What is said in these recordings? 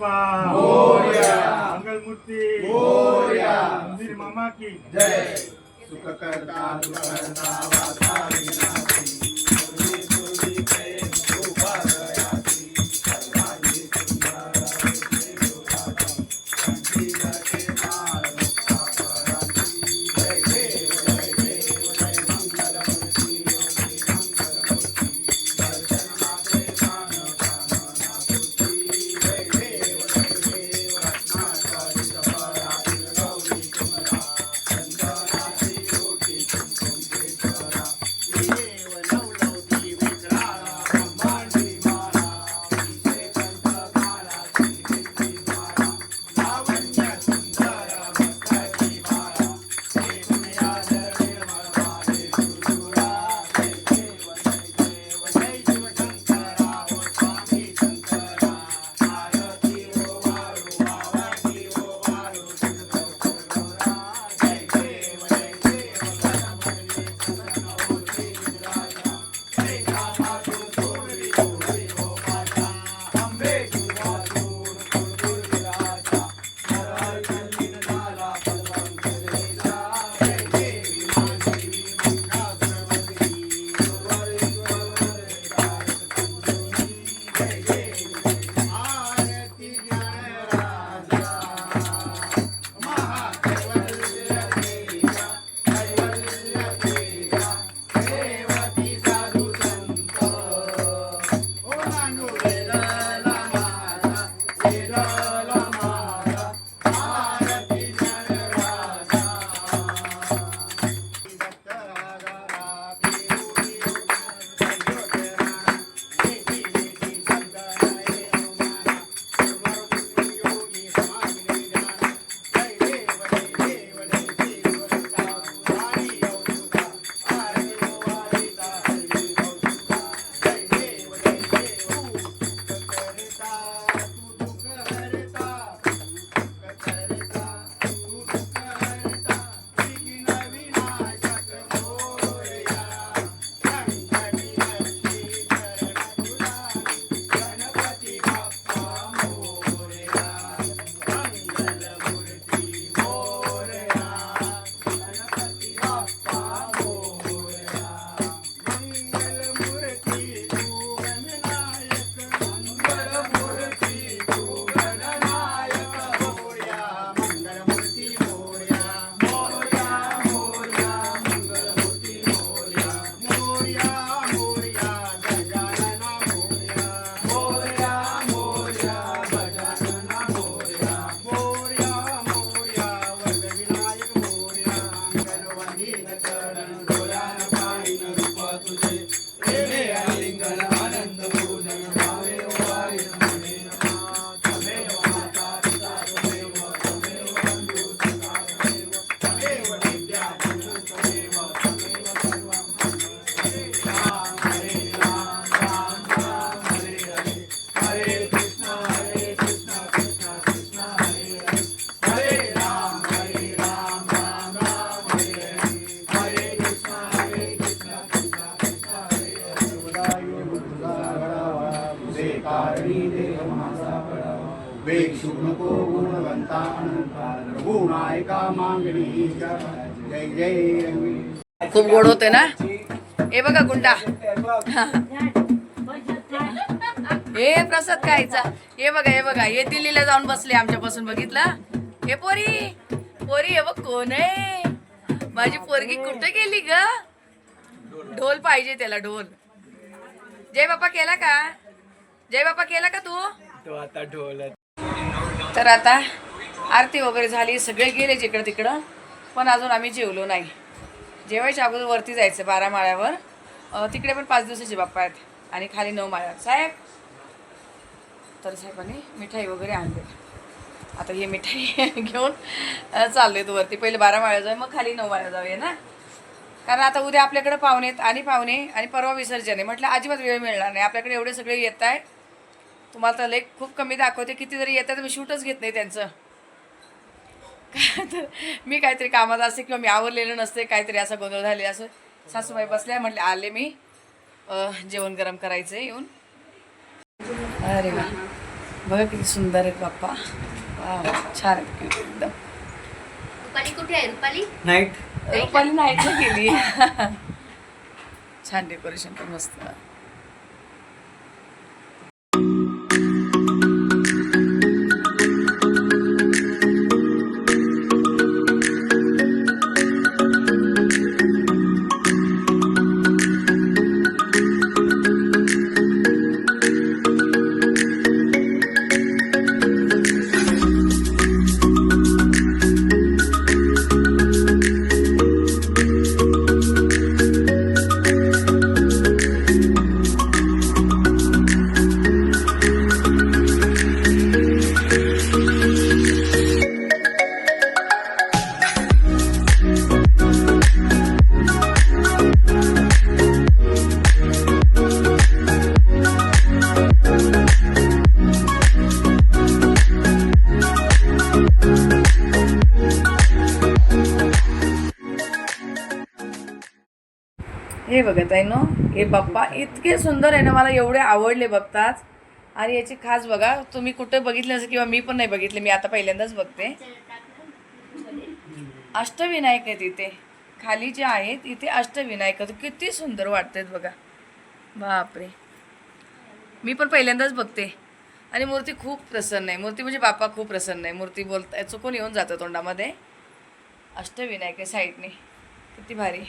बाप्पा मंगलमूर्ती मंदिर मामा की जय सुख करता नको गुणवंता अनंता गुणायका मागणी जय जय खूप गोड होते ना? हे बघा गुंडा. हे प्रसाद खायचा. हे बघा हे बघा. हे दिल्लीला जाऊन बसले आमच्यापासून बघितलं? हे पोरी पोरी हे बघ कोण आहे? माझी पोरगी कुठे गेली ग? ढोल पाहिजे त्याला ढोल. जय बापा केला का? जय बापा केला का तू? तो आता ढोल तर आता आरती वगैरे झाली सगळे गेले जिकडं तिकडं पण अजून आम्ही जेवलो नाही. जेवायच्या अगोदर वरती जायचं बारा माळ्यावर. तिकडे पण पाच दिवसाचे बाप्पा आहेत आणि खाली नऊ माळ्यावर साहेब? तर साहेबांनी मिठाई वगैरे आणले. आता ही मिठाई घेऊन अं, आहे वरती. पहिले बारा माळ्या जाऊ मग खाली नऊ माळ्या जाऊया ना? कारण आता उद्या आपल्याकडे पाहुणे आहेत आणि पाहुणे आणि परवा विसर्जन आहे. म्हटलं अजिबात वेळ मिळणार नाही. आपल्याकडे एवढे सगळे येत आहेत तुम्हाला तर लेख खूप कमी दाखवते. किती जरी येतात मी शूटच घेत नाही त्यांचं. तर मी काहीतरी कामात असते किंवा मी आवरलेलं नसते काहीतरी असं गोंधळ झाले असं सासूबाई बसल्या म्हटले आले मी. अं, जेवण गरम करायचं येऊन. अरे वा. बघा किती सुंदर आहेत बाप्पा. वा छान एकदम. रुपाली कुठे आहे? रुपाली? नाईट. रुपाली नाईटला गेली. छान डेकोरेशन पण मस्त. हे बघत आहे नो? हे बाप्पा इतके सुंदर आहे ना मला एवढे आवडले बघताच. आणि याची खास बघा तुम्ही कुठं बघितले असेल किंवा मी पण नाही बघितले मी आता पहिल्यांदाच बघते. अष्टविनायक आहेत इथे. खाली जे आहेत इथे अष्टविनायक आहेत. किती सुंदर वाटतात बघा. बापरे. मी पण पहिल्यांदाच बघते. आणि मूर्ती खूप प्रसन्न आहे. मूर्ती म्हणजे बाप्पा खूप प्रसन्न आहे. मूर्ती बोलता चुकून येऊन जातं तोंडामध्ये. अष्टविनायक आहे साईडने. किती भारी.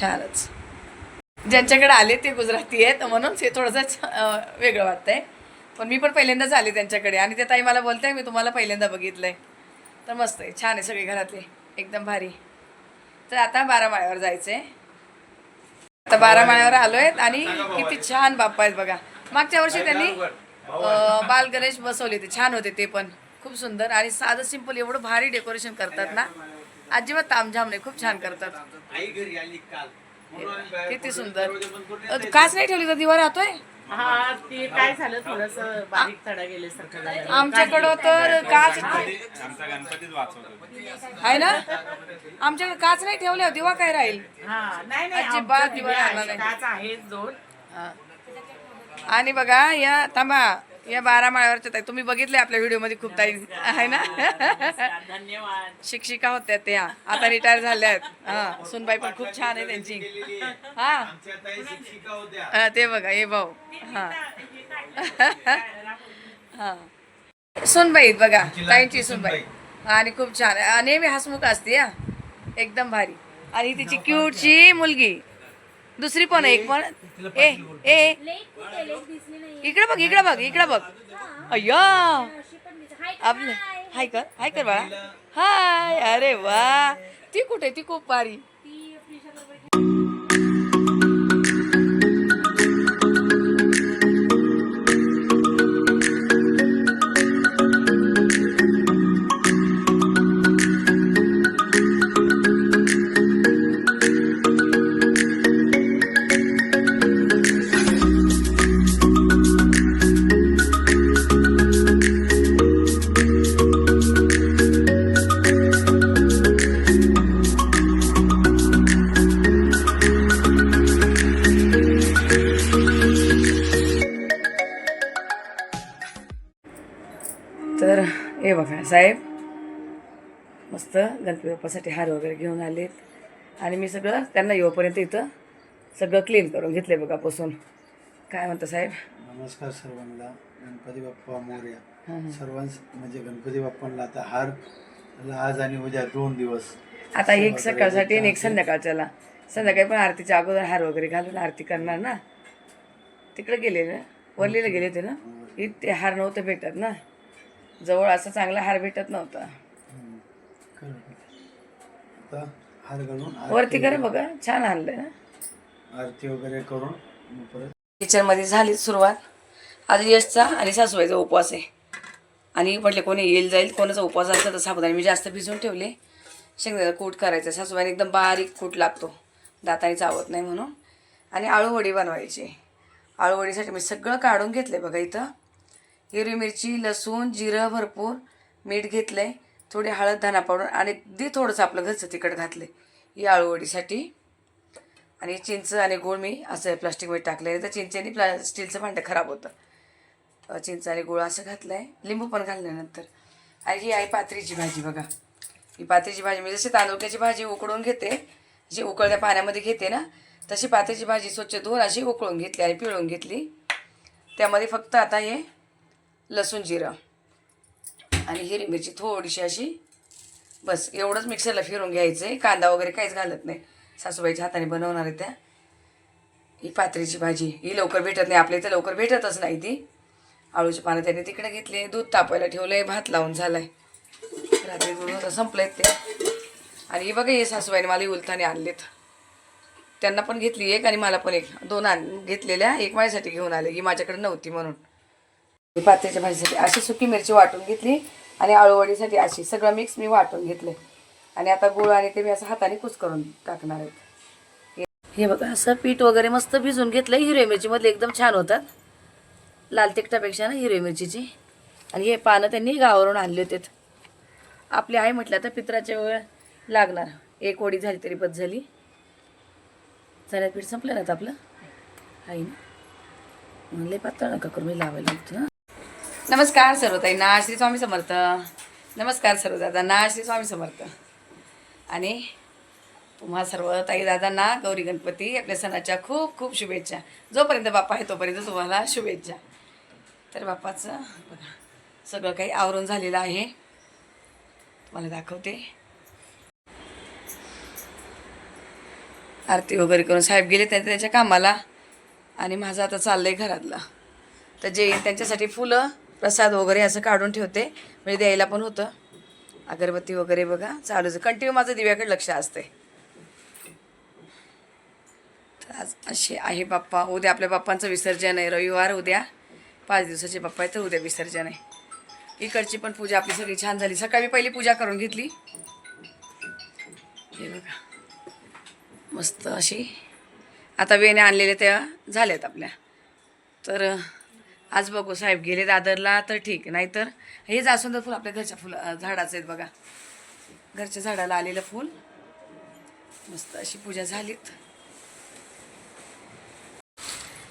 छानच. ज्यांच्याकडे आले ते गुजराती आहेत म्हणून ते थोडंसं वेगळं वाटतंय. पण मी पण पहिल्यांदाच आले त्यांच्याकडे आणि ते ताई मला बोलते मी तुम्हाला पहिल्यांदा बघितलंय. तर मस्त आहे छान आहे सगळे घरातले एकदम भारी. तर आता बारा माळ्यावर जायचंय. आता बारा माळ्यावर आलोय आणि किती छान बाप्पा आहेत बघा. मागच्या वर्षी त्यांनी बाल गणेश बसवले ते छान होते ते पण. खूप सुंदर आणि साधं सिंपल एवढं भारी डेकोरेशन करतात ना. अजिबात तामझाम नाही खूप छान करतात. आई घरी आली काल. किती सुंदर. काच नाही. ठेवली तर दिवा राहतोय? हा ते काय झालं? थोडस बारीक तडा गेल्यासारखं झालं. आमच्याकडं तर काच आमचा गणपतीच वाचवतो. आहे ना? आमच्याकडे काच नाही ठेवल्या दिवा काय राहील? हा अजिबात दिवा राहणार. नाही. काच आहेत दोन. हा. आणि बघा या थांबा. या बारा माळ्यावरच्या ताई तुम्ही बघितले आपल्या व्हिडिओमध्ये खूप ताई आहे ना? धन्यवाद. शिक्षिका होत्या त्या आता रिटायर झाल्या आहेत. हा सुनबाई पण खूप छान आहे त्यांची. हा. आमच्या ताई शिक्षिका होत्या. हा, ते बघा हे भाऊ. हा. हा. सुनबाई बघा ताईंची सुनबाई. आणि खूप छान नेहमी हसमुख असते हा. एकदम भारी. आणि तिची क्यूटची मुलगी. दुसरी पण आहे एक पण. ए ए इकडे बघ इकडे बघ इकडे बघ. अय्या. आपले हाय कर हाय कर बाळा. हाय अरे वा. ती कुठे ती खूप भारी. साहेब मस्त गणपती बाप्पासाठी हार वगैरे घेऊन आलेत. आणि मी सगळं त्यांना येऊपर्यंत इथं सगळं क्लीन करून घेतले बघा पुसून काय म्हणतं साहेब? नमस्कार सर्वांना. गणपती बाप्पा मोर्या. सर्वांस म्हणजे गणपती बाप्पांना आता हार आज आणि उद्या दोन दिवस. आता एक सकाळसाठी आणि एक संध्याकाळच्याला. संध्याकाळी पण आरतीच्या अगोदर हार वगैरे घालून आरती करणार ना? तिकडे गेले ना? वरलीला गेले होते ना? इथे हार नव्हतं भेटत ना? जवळ असा चांगला हार भेटत नव्हता. आता हार घालून वरती करा बघा छान आणलंय ना. आरती वगैरे करून परत किचनमध्ये झाली सुरुवात. आज यशचा आणि सासूबाईचा उपवास आहे. आणि म्हटले कोणी येईल जाईल कोणाचा उपवास असला तर साबुदाणे मी जास्त भिजवून ठेवले. शेंगदाण्याचा कूट करायचा. सासूबाईने एकदम बारीक कूट लागतो. दाताने चावत नाही म्हणून. आणि आळूवडी बनवायची. आळूवडीसाठी मी सगळं काढून घेतलं बघा इथं. हिरवी मिरची लसूण जिरं भरपूर मीठ घेतलंय. थोडी हळद धना पावडर आणि अगदी थोडंसं आपलं घरचं तिखट घातलं ही आळूवडीसाठी आणि चिंच आणि गूळ मी असं प्लास्टिकमध्ये आहे तर चिंचेने प्ला स्टीलचं भांडं खराब होतं. चिंच आणि गुळ असं घातलं आहे लिंबू पण घालल्यानंतर आणि ही आहे पात्रीची भाजी बघा. ही पात्रीची भाजी मी जशी तांदुळक्याची भाजी उकडून घेते जी उकळत्या पाण्यामध्ये घेते ना तशी पात्रीची भाजी स्वच्छ धुवून अशी उकळून घेतली आणि पिळून घेतली. त्यामध्ये फक्त आता हे लसूण जिरं. आणि हिरवी मिरची थोडीशी अशी बस एवढंच मिक्सरला फिरून घ्यायचं आहे कांदा वगैरे काहीच घालत नाही. सासूबाईच्या हाताने बनवणार आहे त्या. ही पात्रीची भाजी. ही लवकर भेटत नाही. आपल्या इथे लवकर भेटतच नाही ती. आळूची पानं त्याने तिकडे घेतले. दूध तापायला आहे भात लावून झालाय. रात्री दूध होतं संपलंय ते. आणि ही बघा हे सासूबाईने मला उलथाने आणलेत. त्यांना पण घेतली एक आणि मला पण एक. दोन आण घेतलेल्या. एक माझ्यासाठी घेऊन आले. ही माझ्याकडे नव्हती म्हणून. पात्याच्या भाजीसाठी अशी सुकी मिरची वाटून घेतली आणि आळूवडीसाठी अशी सगळं मिक्स मी वाटून घेतले. आणि आता गुळ आणि ते मी असं हाताने कुस करून टाकणार आहेत हे- हे बघा असं पीठ वगैरे मस्त भिजून घेतलं हिरवी मिरचीमधले एकदम छान होतात. लाल तिखटापेक्षा ना हिरवी मिरचीची. आणि हे पानं त्यांनी गावावरून आणले होते. आपली आई म्हटलं तर पित्राच्या वेळ लागणार. एक ओडी झाली तरी बस झाली. चण्यात पीठ संपलं ना आपलं? आई ना? म्हणले पातळ नका करून मी लावायला होतं ना. नमस्कार सर्वताईंना श्री स्वामी समर्थ. नमस्कार सर्व दादांना श्री स्वामी समर्थ. आणि तुम्हा सर्व ताई दादांना गौरी गणपती आपल्या सणाच्या खूप खूप शुभेच्छा. जोपर्यंत बाप्पा आहे तोपर्यंत तुम्हाला शुभेच्छा. तर बाप्पाचं बघा सगळं काही आवरून झालेलं आहे. तुम्हाला दाखवते. आरती वगैरे करून साहेब गेले त्यांच्या त्यांच्या कामाला. आणि माझं आता चाललं आहे घरातलं. तर जे त्यांच्यासाठी फुलं प्रसाद वगैरे असं काढून ठेवते. म्हणजे द्यायला पण होतं. अगरबत्ती वगैरे बघा चालूच. कंटिन्यू माझं दिव्याकडे लक्ष असते तर आज असे आहे बाप्पा. उद्या आपल्या बाप्पांचं विसर्जन आहे. रविवार उद्या. पाच दिवसाचे बाप्पा आहे तर उद्या विसर्जन आहे. इकडची पण पूजा आपली सगळी छान झाली. सकाळी पहिली पूजा करून घेतली. हे बघा. मस्त अशी. आता वेणे आणलेल्या त्या झाल्यात आपल्या. तर आज बघू साहेब गेले दादरला तर ठीक नाहीतर हे जास्वंद फुल आपल्या घरच्या फुल झाडाचं आहेत बघा. घरच्या झाडाला आलेलं फुल. मस्त अशी पूजा झालीत.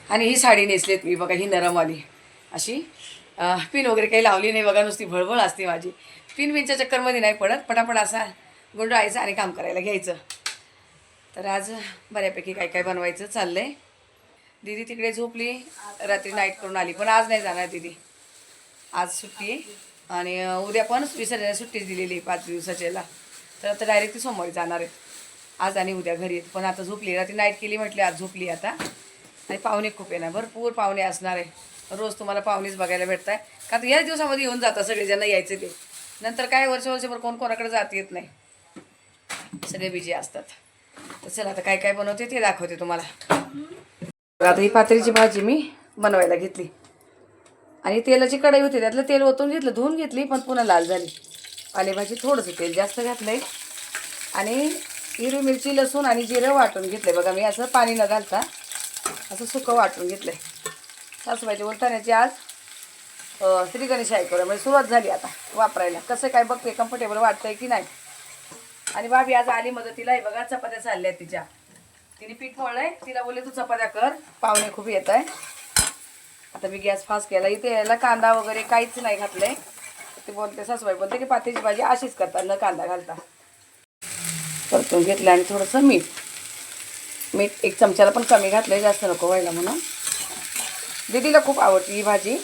आणि ही साडी नेसलीत मी बघा ही नरमवाली. अशी पिन वगैरे काही लावली नाही बघा नुसती भळभळ असते माझी. पिन विनच्या चक्करमध्ये नाही पडत पटापट असा गुंडाळायचं आणि काम करायला घ्यायचं. तर आज बऱ्यापैकी काय काय बनवायचं चाललं आहे दीदी तिकडे झोपली. रात्री नाईट करून आली. पण आज नाही जाणार दीदी. आज सुट्टी आणि उद्या पण विसर्जन सुट्टीच दिलेली आहे पाच दिवसाच्याला. तर आता डायरेक्ट ती सोमवारी जाणार आहे. आज आणि उद्या घरी येत. पण आता झोपली. रात्री नाईट केली म्हटली आज झोपली आता. आणि पाहुणे खूप येणार भरपूर पाहुणे असणार आहे. रोज तुम्हाला पाहुणेच बघायला भेटत आहे का तर याच दिवसामध्ये येऊन जातात सगळेजण यायचे ते. नंतर काय वर्ष वर्षभर कोण कोणाकडे जात येत नाही. सगळे बिजी असतात. तर चला आता काय काय बनवते ते दाखवते तुम्हाला. आता ही पातळीची भाजी मी बनवायला घेतली. आणि तेलाची कढई होती त्यातलं तेल ओतून घेतलं धुवून घेतली पण पुन्हा लाल झाली. पालेभाजी थोडंसं तेल जास्त घातलंय. आणि हिरवी मिरची लसूण आणि जिरं वाटून घेतलंय. बघा मी असं पाणी न घालता असं सुकं वाटून घेतलंय. सासूबाईच्या उलटाण्याची आज श्री गणेश ऐकवलं म्हणजे सुरुवात झाली आता वापरायला. कसं काय बघते कम्फर्टेबल वाटतंय की नाही? आणि भाभी आज आली मदतीला. आहे बघा चपात्या चालल्या तिच्या. तिने पीठ मळलंय तिला बोलले तू चपात्या कर. पाहुणे खूप येत आहे. आता मी गॅस फास्ट केला. इथे याला कांदा वगैरे काहीच नाही घातलंय. ते बोलते सासूबाई बोलते की पातीची भाजी अशीच करता न कांदा घालता. परतून घेतलं आणि थोडंसं मीठ. मीठ एक चमच्याला पण कमी घातलंय जास्त नको व्हायला म्हणून. दिदीला खूप आवडते ही भाजी.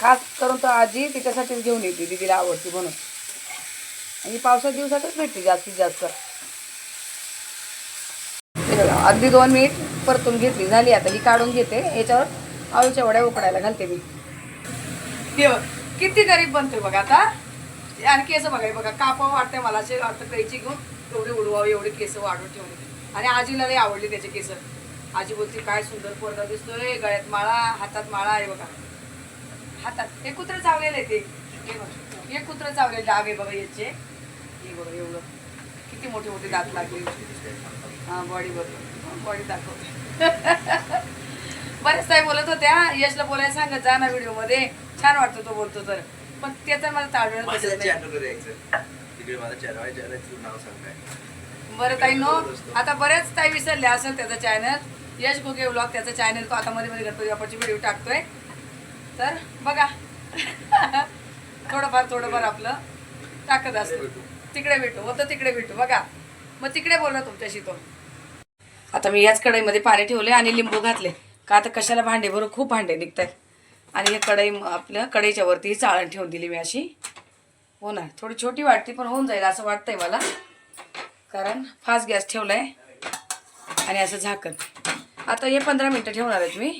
खास करून तर आजी तिच्यासाठीच घेऊन येते दिदीला आवडते म्हणून. आणि पावसाच्या दिवसातच भेटते जास्तीत जास्त. अगदी दोन मिनिट परतून घेतली. झाली आता ही काढून घेते. याच्यावर आळूच्या वड्या उकडायला घालते मी. हे बघ, किती गरीब बनतोय बघा आता. आणि केस बघाय बघा कापा वाटते मला. असे वाटतं कैची घेऊन एवढे उडवावे एवढे केस वाढून ठेवले. आणि आजीला नाही आवडले त्याचे केस. आजी बोलते काय सुंदर पोरगा दिसतोय गळ्यात माळा हातात माळा. आहे बघा. हातात. हे कुत्र चावलेलं आहे ते. हे बघ हे कुत्र चावलेलं डाग आहे बघा याचे. हे बघा एवढं. किती मोठे मोठे दात लागले. हा बॉडी बघ बॉडी दाखवते बरेच ताई बोलत होत्या यशला बोलायला सांगत जा ना व्हिडिओमध्ये छान वाटतो तो बोलतो तर. पण ते तर मला ताळमेळ बरं ताई नो आता बरेच ताई विसरले असेल त्याचा चॅनल यश घोगे ब्लॉग त्याचा चॅनल तो आता मध्ये मध्ये गणपती बाप्पाची व्हिडिओ टाकतोय. तर बघा. थोडंफार थोडंफार आपलं टाकत असतं. तिकडे भेटू होतं तिकडे भेटू बघा. मग तिकडे बोलला तुमच्याशी तो. आता मी याच कढईमध्ये पाणी ठेवले आणि लिंबू घातले. का आता कशाला भांडे? भरून खूप भांडे निघत आहेत आणि हे कढई आपल्या कढईच्या वरती चाळण ठेवून दिली मी अशी. हो ना थोडी छोटी वाटते पण होऊन जाईल असं वाटतंय मला. कारण फास्ट गॅस ठेवलाय आणि असं झाकण. आता हे पंधरा मिनटं ठेवणार आहेत मी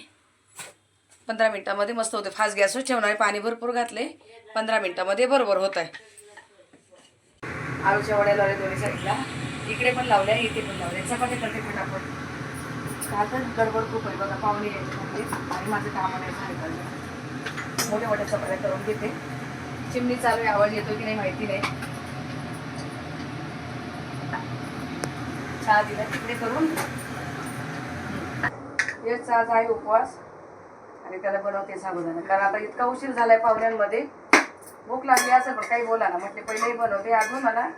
पंधरा मिनटामध्ये मस्त होते फास्ट गॅसवर ठेवणार आहे. पाणी भरपूर घातले पंधरा मिनटामध्ये बरोबर होत आहे आळूच्या वड्या लावल्या दोन्ही साईडला. इकडे पण लावल्या इथे पण लावल्या. चपाती करते पटापट का तर गडबड खूप आहे बघा पाहुणे यायचे म्हणजे. आणि माझं काम नाही सांगितलं मोठ्या मोठ्या चपात्या करून घेते. चिमणी चालू आहे आवाज येतो की नाही माहिती नाही. चहा दिला तिकडे करून. हेच आज आहे उपवास. आणि त्याला बनवते साबुदाणा. कारण आता इतका उशीर झालाय पाहुण्यांमध्ये. भूक लागली असेल पण काही बोला ना. म्हटले पहिलेही बनवते. अजून मला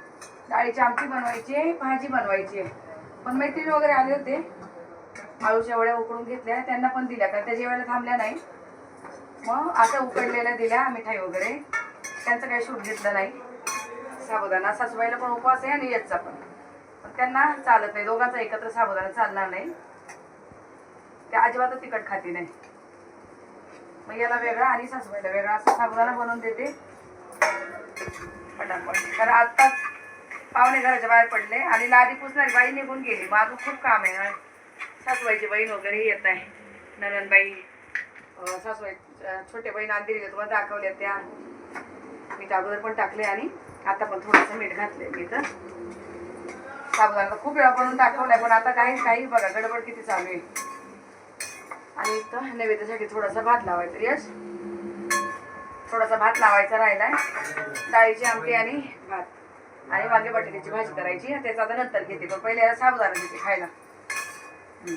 डाळीची आमटी बनवायची आहे भाजी बनवायची आहे. पण मैत्रिणी वगैरे आले होते. आळूच्या वड्या उकडून घेतल्या त्यांना पण दिल्या कारण त्या जेवायला थांबल्या नाही. मग आता उकडलेल्या दिल्या मिठाई वगैरे. त्यांचं काही शूट घेतलं नाही. साबुदाणा सासूबाईला पण उपवास आहे आणि याचा पण. पण त्यांना चालत नाही. दोघांचा एकत्र साबुदाणा चालणार नाही. त्या अजिबातच तिखट खाती नाही. मग याला वेगळा आणि सासूबाईला वेगळा असं साबुदाणा बनवून देते. पटापट कारण आत्ताच पाहुणे घराच्या बाहेर पडले आणि लादी पुसणारी बाई निघून गेली. माझं खूप काम आहे सासूबाईची बहीण वगैरे येत आहे. ननंदबाई सासूबाई छोटे बहीण अंधेरी तुम्हाला दाखवल्या त्या. मी अगोदर पण टाकले आणि आता पण थोडंसं मीठ घातले मी तर साबुदाणा खूप वेळा बनवून दाखवलाय पण आता काही काही बघा गडबड किती चालू आहे. आणि इथं नैवेद्यासाठी थोडासा भात लावायचा यश. थोडासा भात लावायचा राहिलाय. डाळीची आमटी आणि भात. आणि वांगे बटाट्याची भाजी करायची. त्याचा आता नंतर घेते. पण पहिले याला साबुदाणा देते खायला. हम्म.